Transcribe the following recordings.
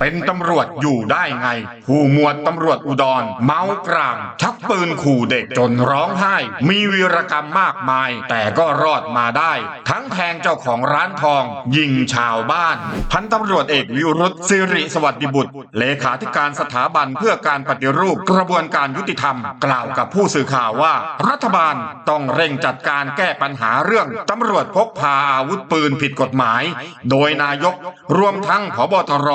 เป็นตำรวจอยู่ได้ไง ผู้หมวดตำรวจอุดร เมากร่างชักปืนขู่เด็กจนร้องไห้ มีวีรกรรมมากมาย แต่ก็รอดมาได้ ทั้งแทงเจ้าของร้านทอง ยิงชาวบ้าน พันตำรวจเอกวิรุธสิริสวัสดิบุตร เลขาธิการสถาบันเพื่อการปฏิรูปกระบวนการยุติธรรม กล่าวกับผู้สื่อข่าวว่า รัฐบาลต้องเร่งจัดการแก้ปัญหาเรื่องตำรวจพกพาอาวุธปืนผิดกฎหมาย โดยนายกรวมทั้งผบตร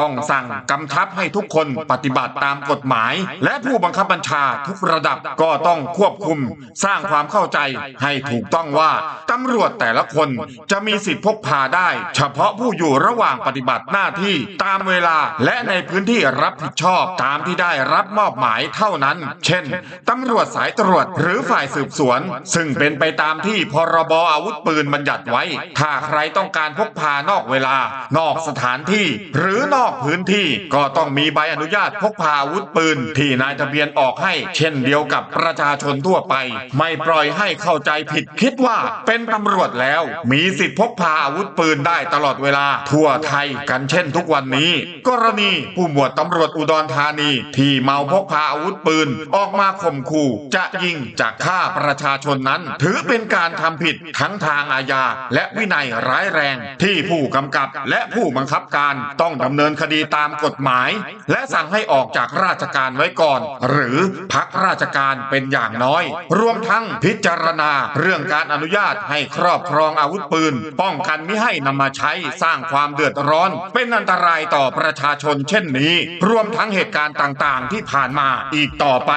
ต้องสั่งกำชับให้ทุกคนปฏิบัติตามกฎหมาย และผู้บังคับบัญชาทุกระดับก็ต้องควบคุม สร้างความเข้าใจให้ถูกต้องว่าตำรวจแต่ละคนจะมีสิทธิพกพาได้ เฉพาะผู้อยู่ระหว่างปฏิบัติหน้าที่ตามเวลาและในพื้นที่รับผิดชอบตามที่ได้รับมอบหมายเท่านั้น เช่นตำรวจสายตรวจหรือฝ่ายสืบสวน ซึ่งเป็นไปตามที่พรบอาวุธปืนบัญญัติไว้ ถ้าใครต้องการพกพานอกเวลา นอกสถานที่ หรือนอกพื้นที่ ก็ต้องมีใบอนุญาตพกพาอาวุธปืน ที่นายทะเบียนออกให้ เช่นเดียวกับประชาชนทั่วไป ไม่ปล่อยให้เข้าใจผิดคิดว่าเป็นตำรวจแล้ว มีสิทธิพกพาอาวุธปืนได้ตลอดเวลา ทั่วไทยกันเช่นทุกวันนี้ กรณีผู้หมวดตำรวจอุดรธานี ที่เมาพกพาอาวุธปืน ออกมาข่มขู่จะยิงจะฆ่าประชาชนนั้น ถือเป็นการทำผิดทั้งทางอาญาและวินัยร้ายแรง ที่ผู้กำกับและผู้บังคับการต้องดำเนินคดีตามกฎหมาย และสั่งให้ออกจากราชการไว้ก่อน หรือพักราชการเป็นอย่างน้อย รวมทั้งพิจารณาเรื่องการอนุญาตให้ครอบครองอาวุธปืน ป้องกันไม่ให้นำมาใช้สร้างความเดือดร้อน เป็นอันตรายต่อประชาชนเช่นนี้ รวมทั้งเหตุการณ์ต่างๆ ที่ผ่านมาอีกต่อไป